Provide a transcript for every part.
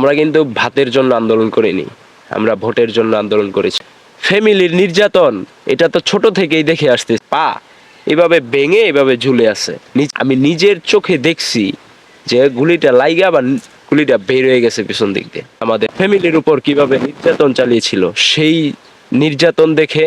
আমরা কিন্তু ভাতের জন্য আন্দোলন করিনি, আমরা ভোটের জন্য আন্দোলন করেছি। ফ্যামিলির নির্যাতন, এটা তো ছোট থেকেই দেখে আসতে পা এভাবে ভেঙে, এভাবে ঝুলে আছে। আমি নিজের চোখে দেখছি যে গুলিটা লাইগা বা গুলিটা বের হয়ে গেছে পিছন দিক দিয়ে। আমাদের ফ্যামিলির উপর কীভাবে নির্যাতন চালিয়েছিল, সেই নির্যাতন দেখে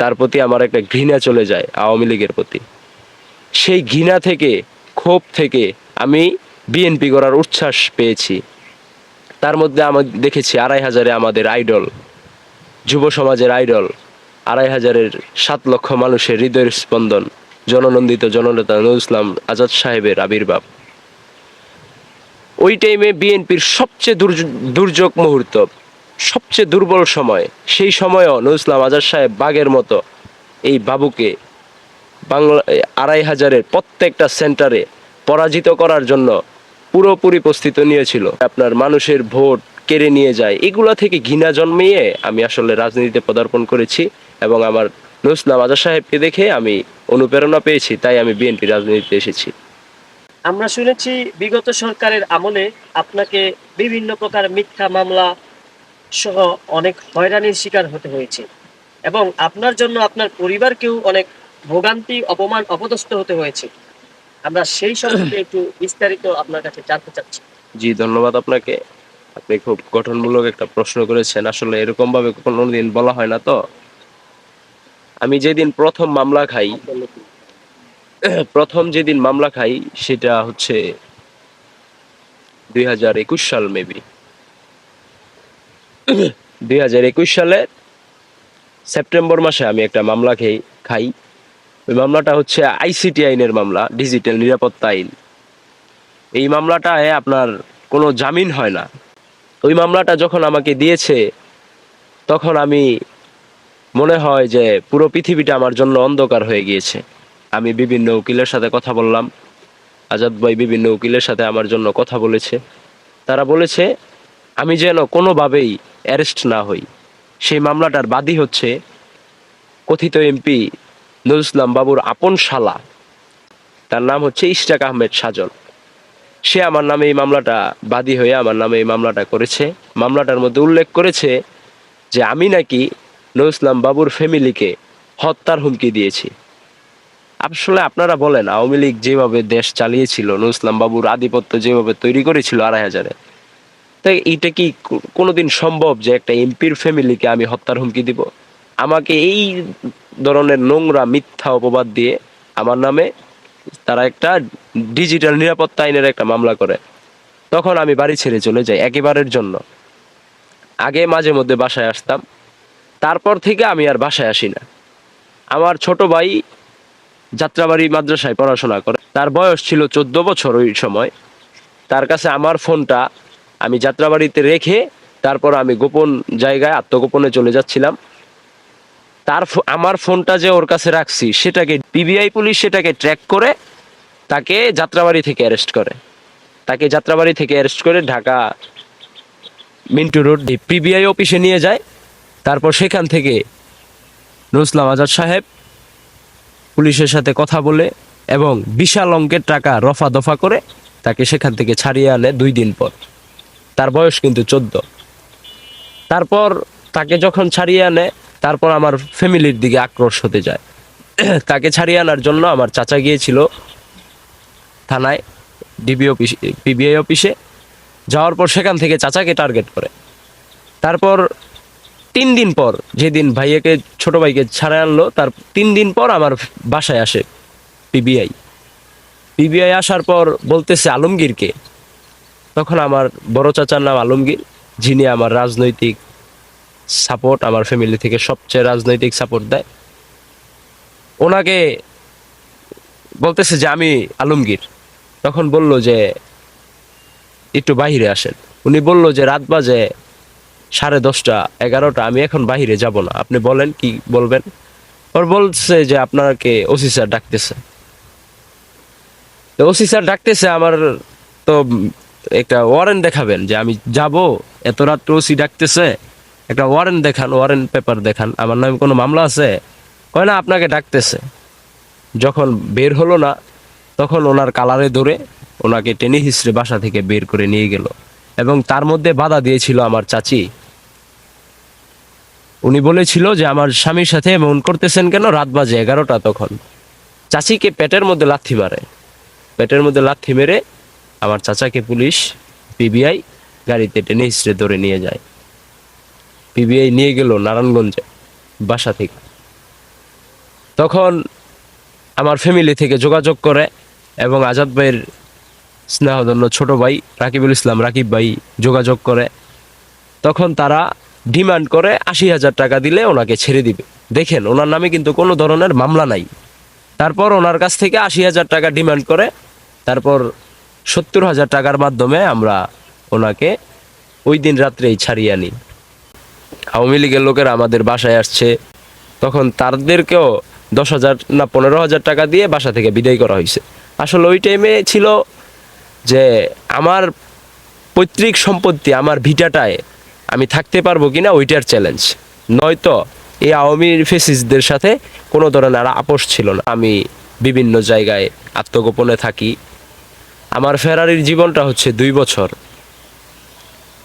তার প্রতি আমার একটা ঘৃণা চলে যায় আওয়ামী লীগের প্রতি। সেই ঘৃণা থেকে, ক্ষোভ থেকে আমি বিএনপি করার উচ্ছ্বাস পেয়েছি। তার মধ্যে আমি দেখেছি আড়াই হাজারে আমাদের আইডল, যুব সমাজের আইডল, আড়াই হাজারের সাত লক্ষ মানুষের হৃদয়ের স্পন্দন, জননন্দিত জননেতা নজরুল ইসলাম আজাদ সাহেবের আবির্ভাব। ওই টাইমে বিএনপির সবচেয়ে দুর্য- দুর্যোগ মুহূর্ত, সবচেয়ে দুর্বল সময়, সেই সময়ও নজরুল ইসলাম আজাদ সাহেব বাঘের মতো এই বাবুকে বাংলা, আড়াই হাজারের প্রত্যেকটা সেন্টারে পরাজিত করার জন্য পুরোপুরি প্রস্তুতি নিয়েছিল। আপনার মানুষের ভোট কেড়ে নিয়ে যায়। এগুলা থেকে ঘৃণা জন্মিয়ে আমি আসলে রাজনীতিতে পদার্পণ করেছি এবং আমার নুসলাম আজাদ সাহেবকে দেখে আমি অনুপ্রেরণা পেয়েছি, তাই আমি বিএনপি রাজনীতিতে এসেছি। আমরা শুনেছি বিগত সরকারের আমলে আপনাকে বিভিন্ন প্রকার মিথ্যা মামলা সহ অনেক হয়রানির শিকার হতে হয়েছে এবং আপনার জন্য আপনার পরিবারকেও অনেক ভোগান্তি, অপমান, অপদস্থ হতে হয়েছে। আমরা সেই সম্পর্কে একটু বিস্তারিত আপনার কাছে জানতে চাচ্ছি। জি, ধন্যবাদ আপনাকে। আপনি খুব গঠনমূলক একটা প্রশ্ন করেছেন। আসলে এরকম ভাবে কোনোদিন বলা হয় না তো। আমি যেদিন প্রথম মামলা খাই, প্রথম যেদিন মামলা খাই, সেটা হচ্ছে দুই হাজার একুশ সাল মেবি। দুই হাজার একুশ সালের সেপ্টেম্বর মাসে আমি একটা মামলা খেয়ে, খাই। ওই মামলাটা হচ্ছে আইসিটি আইনের মামলা, ডিজিটাল নিরাপত্তা আইন। এই মামলাটায় আপনার কোনো জামিন হয় না। ওই মামলাটা যখন আমাকে দিয়েছে, তখন আমি মনে হয় যে পুরো পৃথিবীটা আমার জন্য অন্ধকার হয়ে গিয়েছে। আমি বিভিন্ন উকিলের সাথে কথা বললাম। আজাদ ভাই বিভিন্ন উকিলের সাথে আমার জন্য কথা বলেছে। তারা বলেছে, আমি যেন কোনোভাবেই অ্যারেস্ট না হই। সেই মামলাটার বাদী হচ্ছে কথিত এমপি নজরুল ইসলাম বাবুর আপন শালা। তার নাম হচ্ছে ইশরাক আহমেদ সাজল। সে আমার নামে এই মামলাটা বাদী হয়ে আমার নামে এই মামলাটা করেছে। মামলাটার মধ্যে উল্লেখ করেছে যে আমি নাকি নজরুল ইসলাম বাবুর ফ্যামিলিকে হত্যার হুমকি দিয়েছি। আসলে আপনারা বলেন, আওয়ামী লীগ যেভাবে দেশ চালিয়েছিল নজরুল ইসলাম বাবুর আধিপত্য যেভাবে তৈরি করেছিল আড়াই হাজারে, তাই এটা কি, কোনোদিন সম্ভব যে একটা এমপির ফ্যামিলিকে আমি হত্যার হুমকি দিব? আমাকে এই ধরনের নোংরা, মিথ্যা অপবাদ দিয়ে আমার নামে তারা একটা ডিজিটাল নিরাপত্তা আইনের একটা মামলা করে। তখন আমি বাড়ি ছেড়ে চলে যাই একেবারের জন্য। আগে মাঝে মধ্যে বাসায় আসতাম। তারপর থেকে আমি আর বাসায় আসি না। আমার ছোট ভাই যাত্রাবাড়ি মাদ্রাসায় পড়াশোনা করে। তার বয়স ছিল চোদ্দ বছর ওই সময়। তার কাছে আমার ফোনটা আমি যাত্রাবাড়িতে রেখে তারপর আমি গোপন জায়গায় আত্মগোপনে চলে যাচ্ছিলাম। তার আমার ফোনটা যে ওর কাছে রাখছি, সেটাকে পিবিআই পুলিশ সেটাকে ট্র্যাক করে তাকে যাত্রাবাড়ি থেকে অ্যারেস্ট করে। তাকে যাত্রাবাড়ি থেকে অ্যারেস্ট করে ঢাকা মিন্টু রোড পিবিআই অফিসে নিয়ে যায়। তারপর সেখান থেকে নজরুল আজাদ সাহেব পুলিশের সাথে কথা বলে এবং বিশাল অঙ্কের টাকা রফা দফা করে তাকে সেখান থেকে ছাড়িয়ে আনে দুই দিন পর। তার বয়স কিন্তু চোদ্দ। তারপর তাকে যখন ছাড়িয়ে আনে তারপর আমার ফ্যামিলির দিকে আক্রোশ হতে যায়। তাকে ছাড়িয়ে আনার জন্য আমার চাচা গিয়েছিল থানায় ডিবি অফিস পিবিআই অফিসে। যাওয়ার পর সেখান থেকে চাচাকে টার্গেট করে। তারপর তিন দিন পর যেদিন ভাইয়াকে, ছোট ভাইকে ছাড়া আনলো, তার তিন দিন পর আমার বাসায় আসে পিবিআই পিবিআই আসার পর বলতেছে আলমগীরকে। তখন আমার বড় চাচার নাম আলমগীর, যিনি আমার রাজনৈতিক সাপোর্ট আমার ফ্যামিলি থেকে সবচেয়ে রাজনৈতিক সাপোর্ট দেয়। ওনাকে বলতেছে যে, আমি আলমগীর। তখন বলল যে, একটু বাইরে আসেন। উনি বলল যে, রাত বাজে সাড়ে দশটা, এগারোটা, আমি এখন বাহিরে যাব না। আপনি বলেন, কি বলবেন? ওর বলছে যে, আপনাকে ওসি স্যার ডাকতেছে। তো ওসি স্যার ডাকতেছে, আমার তো একটা ওয়ারেন্ট দেখাবেন যে, আমি যাব, এত রাত্র ওসি ডাকতেছে। একটা ওয়ারেন্ট দেখান ওয়ারেন্ট পেপার দেখান আমার নামে কোনো মামলা আছে? কয় না, আপনাকে ডাকতেছে। যখন বের হলো না, তখন ওনার কালারে ধরে ওনাকে টেনে হিসড়ে বাসা থেকে বের করে নিয়ে গেল। এবং তার মধ্যে বাধা দিয়েছিল আমার চাচি। উনি বলেছিল যে, আমার স্বামীর সাথে এমন করতেছেন কেন? রাত বাজে এগারোটা তখন। চাচিকে পেটের মধ্যে লাথি মারে। পেটের মধ্যে লাথি মেরে আমার চাচাকে পুলিশ পিবিআই গাড়িতে টেনে হিসড়ে ধরে নিয়ে যায়। পিবিআই নিয়ে গেল নারায়ণগঞ্জে, বাসা থেকে। তখন আমার ফ্যামিলি থেকে যোগাযোগ করে এবং আজাদ ভাইয়ের স্নেহধন্য ছোট ভাই রাকিবুল ইসলাম, রাকিব ভাই যোগাযোগ করে। তখন তারা ডিমান্ড করে আশি হাজার টাকা দিলে ওনাকে ছেড়ে দিবে। দেখেন, ওনার নামে কিন্তু কোনো ধরনের মামলা নাই। তারপর ওনার কাছ থেকে আশি হাজার টাকা ডিমান্ড করে, তারপর সত্তর হাজার টাকার মাধ্যমে আমরা ওনাকে ওই দিন রাত্রেই ছাড়িয়ে আনি। আওয়ামী লীগের লোকেরা আমাদের বাসায় আসছে, তখন তাদেরকেও দশ হাজার না পনেরো হাজার টাকা দিয়ে বাসা থেকে বিদায় করা হয়েছে। আসলে ওই টাইমে ছিল যে আমার পৈতৃক সম্পত্তি, আমার ভিটাটায় আমি থাকতে পারব কিনা ওইটার চ্যালেঞ্জ নয়তো এই আওয়ামী ফেসিসদের সাথে কোনো ধরনের আপোষ ছিল না। আমি বিভিন্ন জায়গায় আত্মগোপনে থাকি। আমার ফেরারির জীবনটা হচ্ছে দুই বছর।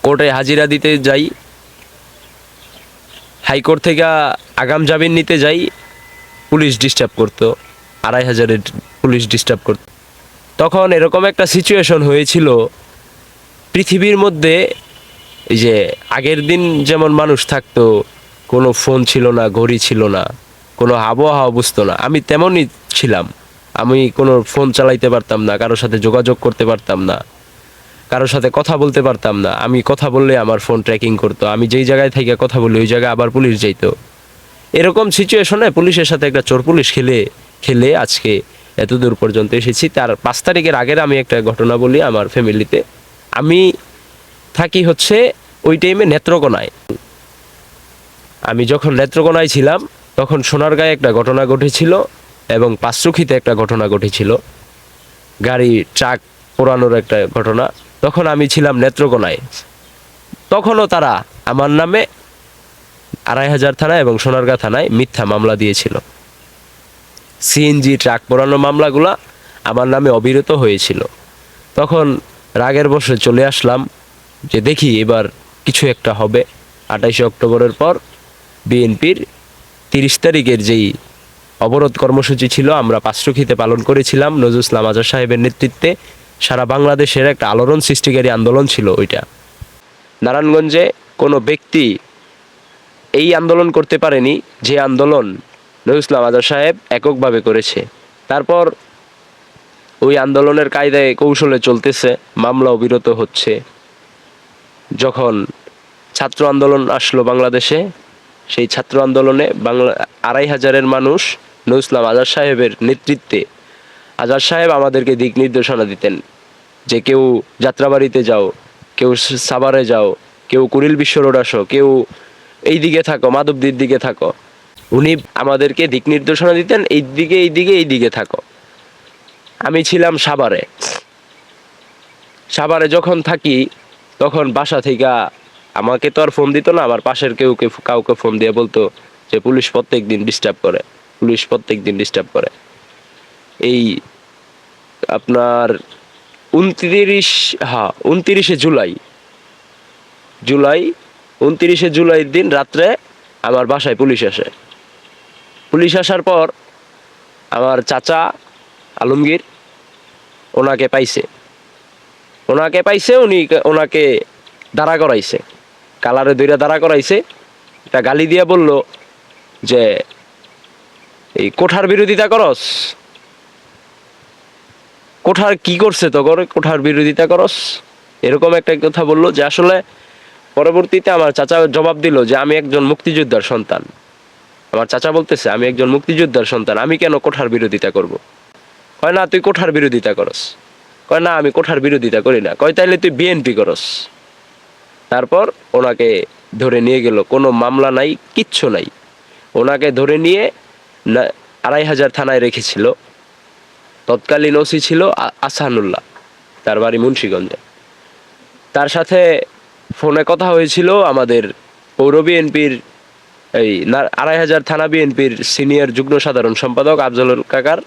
কোর্টে হাজিরা দিতে যাই হাইকোর্ট থেকে আগাম জামিন নিতে যাই, পুলিশ ডিস্টার্ব করতো, আড়াই হাজারের পুলিশ ডিস্টার্ব করত। তখন এরকম একটা সিচুয়েশন হয়েছিল, পৃথিবীর মধ্যে এই যে আগের দিন যেমন মানুষ থাকতো, কোনো ফোন ছিল না, ঘড়ি ছিল না, কোনো আবহাওয়া বুঝতো না। আমি তেমনই ছিলাম। আমি কোনো ফোন চালাইতে পারতাম না, কারোর সাথে যোগাযোগ করতে পারতাম না। কারোর সাথে কথা বলতে পারতাম না। আমি কথা বললে আমার ফোন ট্র্যাকিং করতো। আমি যেই জায়গায় থেকে কথা বলি, ওই জায়গায় আবার পুলিশ যাইতো। এরকম সিচুয়েশনে পুলিশের সাথে একটা চোর পুলিশ খেলে খেলে আজকে এত দূর পর্যন্ত এসেছি। তার পাঁচ তারিখের আগের আমি একটা ঘটনা বলি আমার ফ্যামিলিতে। আমি থাকি হচ্ছে ওই টাইমে নেত্রকোনায়। আমি যখন নেত্রকোনায় ছিলাম, তখন সোনারগাঁয়ে একটা ঘটনা ঘটেছিল এবং পাঁচরুখিতে একটা ঘটনা ঘটেছিল। গাড়ি ট্রাক পোড়ানোর একটা ঘটনা। তখন আমি ছিলাম নেত্রকোনায়। তখনও তারা আমার নামে আড়াই হাজার থানায় এবং সোনারগাঁ থানায় মিথ্যা মামলা দিয়েছিল। সিএনজি ট্রাক পোড়ানো মামলাগুলা আমার নামে অবিরত হয়েছিল। তখন রাগের বসে চলে আসলাম যে দেখি এবার কিছু একটা হবে। আঠাইশে অক্টোবরের পর বিএনপির তিরিশ তারিখের যেই অবরোধ কর্মসূচি ছিল, আমরা পাঁচরুখিতে পালন করেছিলাম। নজরুল ইসলাম আজাদ সাহেবের নেতৃত্বে সারা বাংলাদেশের একটা আলোড়ন সৃষ্টিকারী আন্দোলন ছিল ওইটা। নারায়ণগঞ্জে কোনো ব্যক্তি এই আন্দোলন করতে পারেনি যে আন্দোলন নজরুল আজাদ সাহেব এককভাবে করেছে। তারপর ওই আন্দোলনের কায়দায় কৌশলে চলতেছে মামলা অবিরত হচ্ছে। যখন ছাত্র আন্দোলন আসলো বাংলাদেশে, সেই ছাত্র আন্দোলনে বাংলা আড়াই হাজারের মানুষ নজরুল আজাদ সাহেবের নেতৃত্বে আজাদ সাহেব আমাদেরকে দিক নির্দেশনা দিতেন যে কেউ যাত্রাবাড়িতে যাও, কেউ সাভারে যাও, কেউ কুড়িল বিশ্ব রোড আসো, কেউ এই দিকে থাকো, মাধবদীর দিকে থাকো। উনি আমাদেরকে দিক নির্দেশনা দিতেন, এই দিকে এই দিকে এই দিকে থাকো। আমি ছিলাম সাভারে। সাভারে যখন থাকি, তখন বাসা থেকে আমাকে তো আর ফোন দিত না আমার পাশের কেউ কেউ কাউকে ফোন দিয়ে বলতো যে পুলিশ প্রত্যেক দিন ডিস্টার্ব করে, পুলিশ প্রত্যেক দিন ডিস্টার্ব করে। এই আপনার উনত্রিশ হ্যাঁ উনত্রিশে জুলাই। জুলাই, উনত্রিশে জুলাইয়ের দিন রাত্রে আমার বাসায় পুলিশ আসে। পুলিশ আসার পর আমার চাচা আলমগীর ওনাকে পাইছে। ওনাকে পাইছে, উনি ওনাকে দাঁড়া করাইছে। কালারে দুইটা দাঁড়া করাইছে। এটা গালি দিয়া বলল যে, এই কোঠার বিরোধিতা করস কোঠার কি করছে তো করে কোঠার বিরোধিতা করস? এরকম একটা কথা বলল যে আসলে পরবর্তীতে আমার চাচা জবাব দিল যে আমি একজন মুক্তিযোদ্ধার সন্তান। আমার চাচা বলতেছে, আমি একজন মুক্তিযোদ্ধার সন্তান, আমি কেন কোঠার বিরোধিতা করব। কয়, না, তুই কোঠার বিরোধিতা করস। কয়, না, আমি কোঠার বিরোধিতা করি না। কয়, তাইলে তুই বিএনপি করস। তারপর ওনাকে ধরে নিয়ে গেল, কোনো মামলা নাই, কিচ্ছু নাই। ওনাকে ধরে নিয়ে আড়াই হাজার থানায় রেখেছিল। তৎকালীন ওসি ছিল আসানুল্লাহ। তার বাড়ি মুন্সীগঞ্জে। তার সাথে ফোনে কথা হয়েছিল আমাদের পৌর বিএনপির এই আড়াই হাজার থানা বিএনপির সিনিয়র যুগ্ম সাধারণ সম্পাদক আফজল কাকার।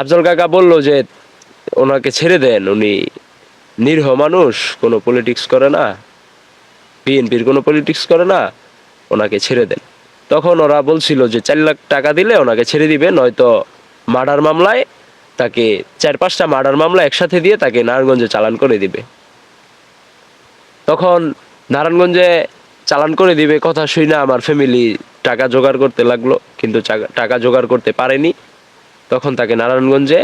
আফজল কাকা বলল যে ওনাকে ছেড়ে দেন, উনি নিরীহ মানুষ, কোনো পলিটিক্স করে না, বিএনপির কোনো পলিটিক্স করে না, ওনাকে ছেড়ে দেন। তখন ওরা বলছিল যে চার লাখ টাকা দিলে ওনাকে ছেড়ে দিবে, নয়তো মার্ডার মামলায় তাকে চার পাঁচটা মার্ডার মামলা একসাথে দিয়ে তাকে নারায়ণগঞ্জে চালান করে দিবে। তখন নারায়ণগঞ্জে চালান করে দিবে কথা শুই না আমার ফ্যামিলি টাকা জোগাড় করতে লাগল, কিন্তু টাকা জোগাড় করতে পারেনি। তখন তাকে নারায়ণগঞ্জে,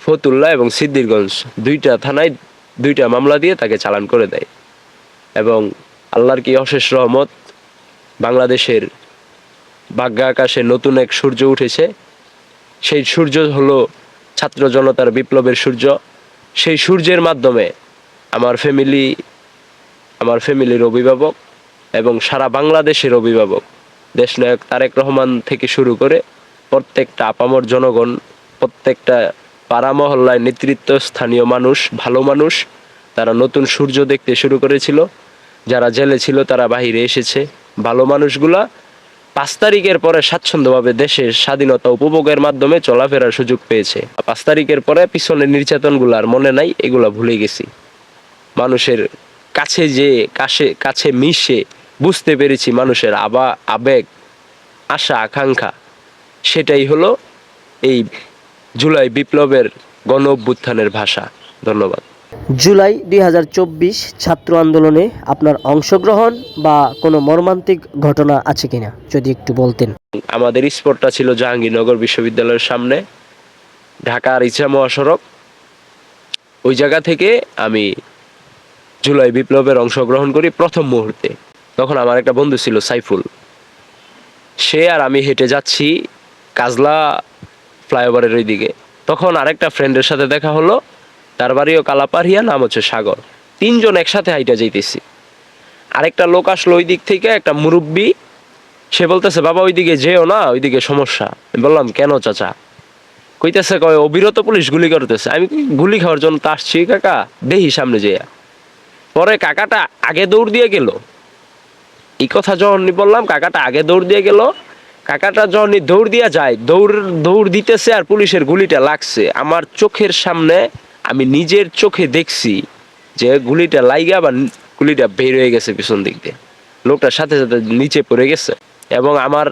ফতুল্লা এবং সিদ্দিরগঞ্জ দুইটা থানায় দুইটা মামলা দিয়ে তাকে চালান করে দেয় এবং আল্লাহর কি অশেষ রহমত, বাংলাদেশের ভাগ্যা আকাশে নতুন এক সূর্য উঠেছে। সেই সূর্য হলো ছাত্র জনতার বিপ্লবের সূর্য। সেই সূর্যের মাধ্যমে আমার ফ্যামিলি আমার ফ্যামিলির অভিভাবক এবং সারা বাংলাদেশের অভিভাবক, দেশনায়ক তারেক রহমান থেকে শুরু করে প্রত্যেকটা আপামর জনগণ, প্রত্যেকটা পাড়া মহল্লায় নেতৃত্ব স্থানীয় মানুষ, ভালো মানুষ, তারা নতুন সূর্য দেখতে শুরু করেছিল। যারা জেলে ছিল তারা বাহিরে এসেছে। ভালো মানুষগুলা পাঁচ তারিখের পরে স্বাচ্ছন্দ্যভাবে দেশের স্বাধীনতা উপভোগের মাধ্যমে চলাফেরার সুযোগ পেয়েছে। পাঁচ তারিখের পরে পিছনের নির্যাতনগুলো আর মনে নাই, এগুলা ভুলে গেছি। মানুষের কাছে যে, কাছে কাছে মিশে বুঝতে পেরেছি মানুষের আবা, আবেগ, আশা, আকাঙ্ক্ষা। সেটাই হলো এই জুলাই বিপ্লবের গণ অভ্যুত্থানের ভাষা। ধন্যবাদ। জুলাই দুই হাজার চব্বিশ ছাত্র আন্দোলনে আপনার অংশগ্রহণ বা কোনো মর্মান্তিক ঘটনা আছে কিনা? যদি একটু বলতেন। আমাদের স্পটটা ছিল জাহাঙ্গীরনগর বিশ্ববিদ্যালয়ের সামনে ঢাকার ইচ্ছা মহাসড়ক। ওই জায়গা থেকে আমি জুলাই বিপ্লবের অংশগ্রহণ করি প্রথম মুহূর্তে। তখন আমার একটা বন্ধু ছিল সাইফুল। সে আর আমি হেঁটে যাচ্ছি কাজলা ফ্লাইওভারের ওই দিকে তখন আরেকটা ফ্রেন্ডের সাথে দেখা হলো। তার বাড়িও কালাপাড়িয়া, নাম হচ্ছে সাগর। তিনজন একসাথে হাইটা যাইতেছি। আরেকটা লোক আসলো ওই দিক থেকে, একটা মুরব্বী। সে বলতেছে, বাবা, ওইদিকে যেও না, ওইদিকে সমস্যা। বললাম, কেন চাচা? কইতেছে, কয়, অবিরত পুলিশ গুলি করতেছে। আমি গুলি খাওয়ার জন্য তো আসছি, কাকা। দেখি সামনে যেয়া পরে কাকাটা আগে দৌড় দিয়ে গেল। এই কথা যখন বললাম, কাকাটা আগে দৌড় দিয়ে গেল। কাকাটা যখন দৌড় দিয়ে যায়, দৌড় দৌড় দিতেছে আর পুলিশের গুলিটা লাগছে। আমার চোখের সামনে আমি নিজের চোখে দেখছি যে গুলিটা লাইগা বা গুলিটা বের হয়ে গেছে পিছন দিক দিয়ে। লোকটার সাথে সাথে নিচে পড়ে গেছে এবং আমার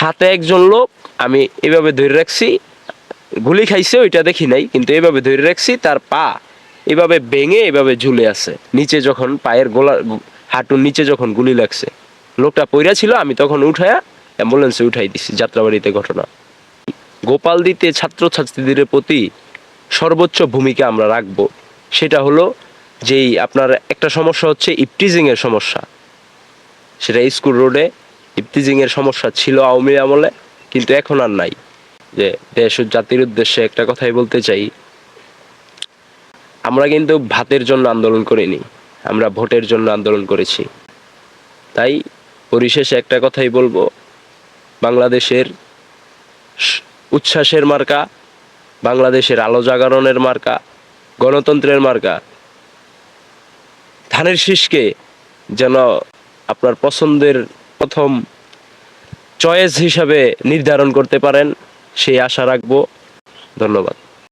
হাতে একজন লোক আমি এভাবে ধরে রাখছি, গুলি খাইছে ওইটা দেখি নাই, কিন্তু এভাবে ধরে রাখছি, তার পা এভাবে ভেঙে এভাবে ঝুলে আছে। নিচে যখন পায়ের গোলা, হাঁটুর নিচে যখন গুলি লাগছে, লোকটা পইরা ছিল, আমি তখন উঠায়া অ্যাম্বুলেন্সে উঠাই দিছি, যাত্রাবাড়িতে ঘটনা। গোপাল দিতে ছাত্রছাত্রীদের প্রতি সর্বোচ্চ ভূমিকা আমরা রাখব। সেটা হলো যেই আপনার একটা সমস্যা হচ্ছে ইপটিজিং এর সমস্যা। সেটা স্কুল রোডে ইপটিজিং এর সমস্যা ছিল আওয়ামী আমলে, কিন্তু এখন আর নাই। যে দেশ ও জাতির উদ্দেশ্যে একটা কথাই বলতে চাই, আমরা কিন্তু ভাতের জন্য আন্দোলন করিনি, আমরা ভোটের জন্য আন্দোলন করেছি। তাই পরিশেষে একটা কথাই বলব, বাংলাদেশের উচ্ছ্বাসের মার্কা বাংলাদেশের আলো জাগরণের মার্কা, গণতন্ত্রের মার্কা। ধানের শীষকে যেন আপনার পছন্দের প্রথম চয়েস হিসাবে নির্ধারণ করতে পারেন, সেই আশা রাখব। ধন্যবাদ।